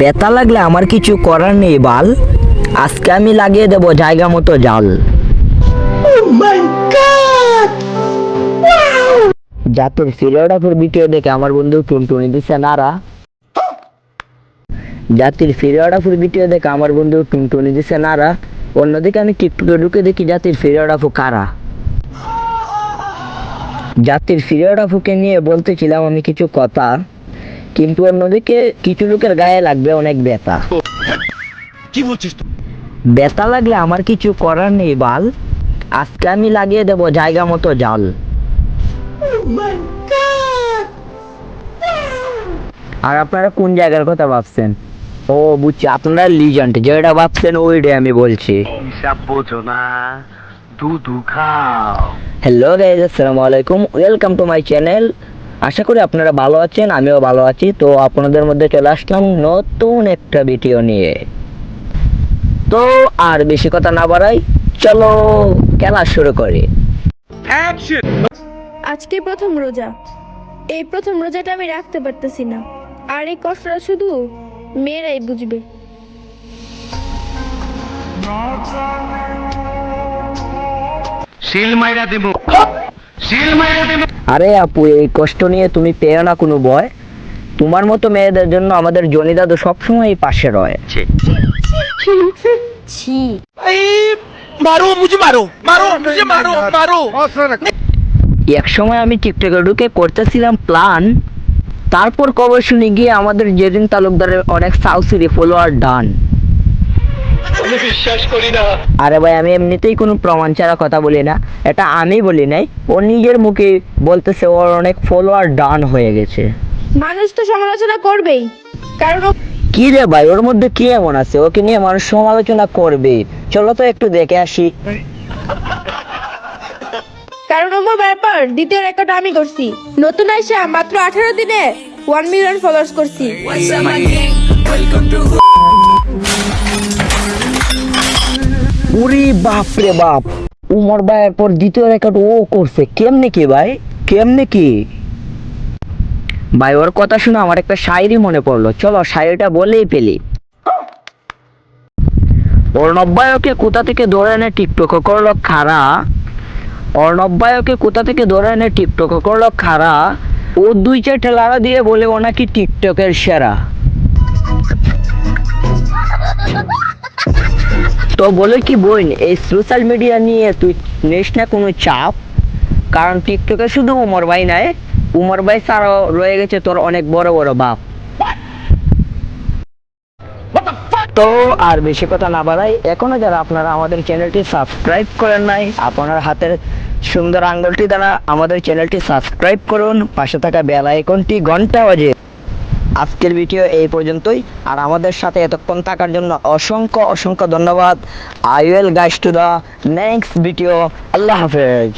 ব্যথা লাগলে আমার কিছু করার নেই বাল। আজকে আমি লাগিয়ে দেব জায়গা মতো জাল। জাতির ফিরিয়ডাপুর ভিডিও দেখে আমার বন্ধু টুনটুনি দিছে নারা জাতির ফিরিয়ডাপুর ভিডিও দেখে আমার বন্ধু টুনটুনি দিছে নারা অন্যদিকে আমি টিকটকে ঢুকে দেখি জাতির ফিরিয়ডাপু কারা। জাতির ফিরিয়ডাপুকে নিয়ে বলতেছিলাম আমি কিছু কথা। কিন্তু অন্যদিকে কিছু লোকের গায়ে লাগবে অনেক ব্যথা। কি বলছিস ব্যথা লাগলে আমার কিছু করার নেই বাল। আজকে আমি লাগিয়ে দেব জায়গা মতো জাল। আর আপনারা কোন জায়গার কথা ভাবছেন? ও বুঝছি আপনারা লিজেন্ড যেটা ভাবছেন ওইটাই আমি বলছি। হিসাব বোঝো না দুধু খাও। হ্যালো গাইজ আসসালামু আলাইকুম ওয়েলকাম টু মাই চ্যানেল আশা করি আপনারা ভালো আছেন আমিও ভালো আছি। তো আপনাদের মধ্যে চলে আসলাম নতুন একটা ভিডিও নিয়ে। তো আর বেশি কথা না বাড়াই চলো খেলা শুরু করি। আজকে প্রথম রোজা। এই প্রথম রোজাটা আমি রাখতে পারতেছি না। আর এই কষ্টটা শুধু মেয়েরাই বুঝবে। শিল মাইরা দেব শিল মাইরা দেব আরে আপু এই কষ্ট নিয়ে তুমি পেও না কোনো ভয় তোমার মতো মেয়েদের জন্য আমাদের জনি দাদু সবসময় পাশে রয়। ছি। মারো মুঝে মারো মারো মুঝে মারো মারো। এক সময় আমি টিকটকে ঢুকে করতেছিলাম প্ল্যান তারপর কবর শুনে গিয়ে আমাদের জেরিন তালুকদারের অনেক সাউসিরি ফলোয়ার ডান আমি বিশ্বাস করি না। আরে ভাই আমি এমনিতেই কোনো প্রমাণ ছাড়া কথা বলি না। এটা আমি বলি নাই ও নিজের মুখে বলতেছে ওর অনেক ফলোয়ার ডান হয়ে গেছে। মানুষ তো সমালোচনা করবেই। কারণ ও- কি রে ভাই ওর মধ্যে কি এমন আছে? ওকে নিয়ে মানুষ সমালোচনা করবে চলো তো একটু দেখে আসি। কারণ আমার ব্যাপার দ্বিতীয় রেকর্ড আমি করছি। নতুন আইসা মাত্র আঠারো দিনে ওয়ান মিলিয়ন ফলোয়ার্স করছি। উরি বাপ রে বাপ। উমর ভাইয়ের পর দ্বিতীয় রেকর্ড ও করছে। কেমনে কি ভাই? কেমনে কি? ভাই, ওর কথা শুনে আমার একটা শায়রি মনে পড়ল। চলো, শায়রিটা বলেই পেলি অর্ণব্বায়কে কোথা থেকে ধরে এনে টিকটক করল খারা? অর্ণব্বায়কে কোথা থেকে ধরে এনে টিকটক করল খারা? ও দুই চারটে লাড়া দিয়ে বলে ও নাকি টিকটকের সেরা। তো বলে কি বোন, এই সোশ্যাল মিডিয়া নিয়ে তুই নিস না কোনো চাপ? কারণ টিকটকে শুধু উমর ভাই নাই, উমর ভাই ছাড়াও রয়ে গেছে তোর অনেক বড় বড় বাপ। তো আর বেশি কথা না বাড়াই, এখনও যারা আপনারা আমাদের চ্যানেলটি সাবস্ক্রাইব করেন নাই, আপনার হাতের সুন্দর আঙ্গুলটি দ্বারা আমাদের চ্যানেলটি সাবস্ক্রাইব করুন, পাশে থাকা বেল আইকনটি ঘণ্টা বাজে আজকের ভিডিও এই পর্যন্তই। আর আমাদের সাথে এতক্ষণ থাকার জন্য অসংখ্য অসংখ্য ধন্যবাদ। I will guys to the next video আল্লাহ হাফেজ।